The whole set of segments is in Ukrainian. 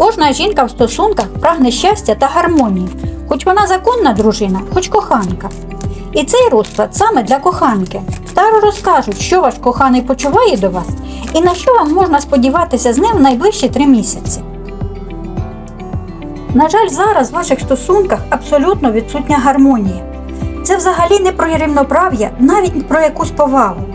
Кожна жінка в стосунках прагне щастя та гармонії, хоч вона законна дружина, хоч коханка. І цей розклад саме для коханки. Таро розкажуть, що ваш коханий почуває до вас і на що вам можна сподіватися з ним в найближчі три місяці. На жаль, зараз в ваших стосунках абсолютно відсутня гармонія. Це взагалі не про рівноправ'я, навіть про якусь повагу.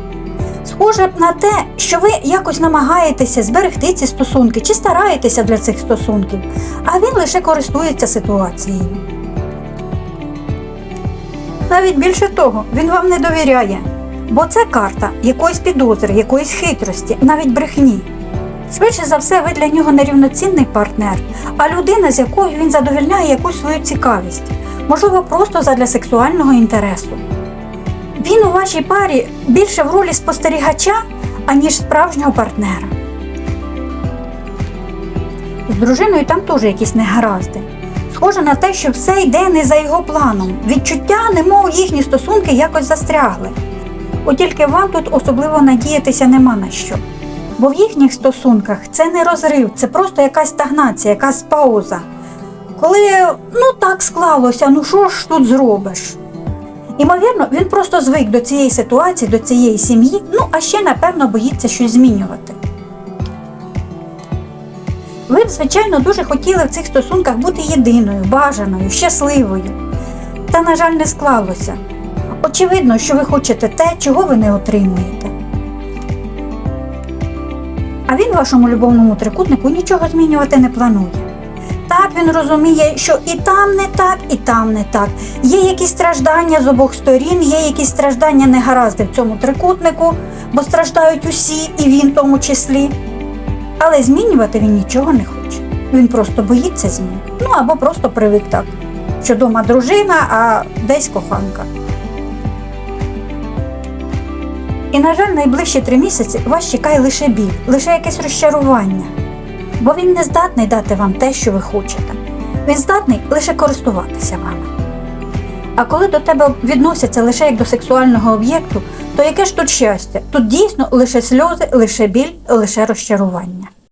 Схоже на те, що ви якось намагаєтеся зберегти ці стосунки чи стараєтеся для цих стосунків, а він лише користується ситуацією. Навіть більше того, він вам не довіряє, бо це карта якоїсь підозри, якоїсь хитрості, навіть брехні. Швидше за все, ви для нього нерівноцінний партнер, а людина, з якою він задовільняє якусь свою цікавість, можливо, просто задля сексуального інтересу. Він у вашій парі більше в ролі спостерігача, аніж справжнього партнера. З дружиною там теж якісь негаразди. Схоже на те, що все йде не за його планом. Відчуття, немов їхні стосунки якось застрягли. От тільки вам тут особливо надіятися нема на що. Бо в їхніх стосунках це не розрив, це просто якась стагнація, якась пауза. Коли ну так склалося, ну що ж тут зробиш? Імовірно, він просто звик до цієї ситуації, до цієї сім'ї, ну а ще, напевно, боїться щось змінювати. Ви б, звичайно, дуже хотіли в цих стосунках бути єдиною, бажаною, щасливою. Та, на жаль, не склалося. Очевидно, що ви хочете те, чого ви не отримуєте. А він вашому любовному трикутнику нічого змінювати не планує. Так він розуміє, що і там не так, і там не так. Є якісь страждання з обох сторін, є якісь страждання негаразди в цьому трикутнику, бо страждають усі, і він в тому числі. Але змінювати він нічого не хоче. Він просто боїться змін. Ну або просто привик так, що дома дружина, а десь коханка. І, на жаль, найближчі три місяці вас чекає лише біль, лише якесь розчарування. Бо він не здатний дати вам те, що ви хочете. Він здатний лише користуватися вами. А коли до тебе відносяться лише як до сексуального об'єкту, то яке ж тут щастя? Тут дійсно лише сльози, лише біль, лише розчарування.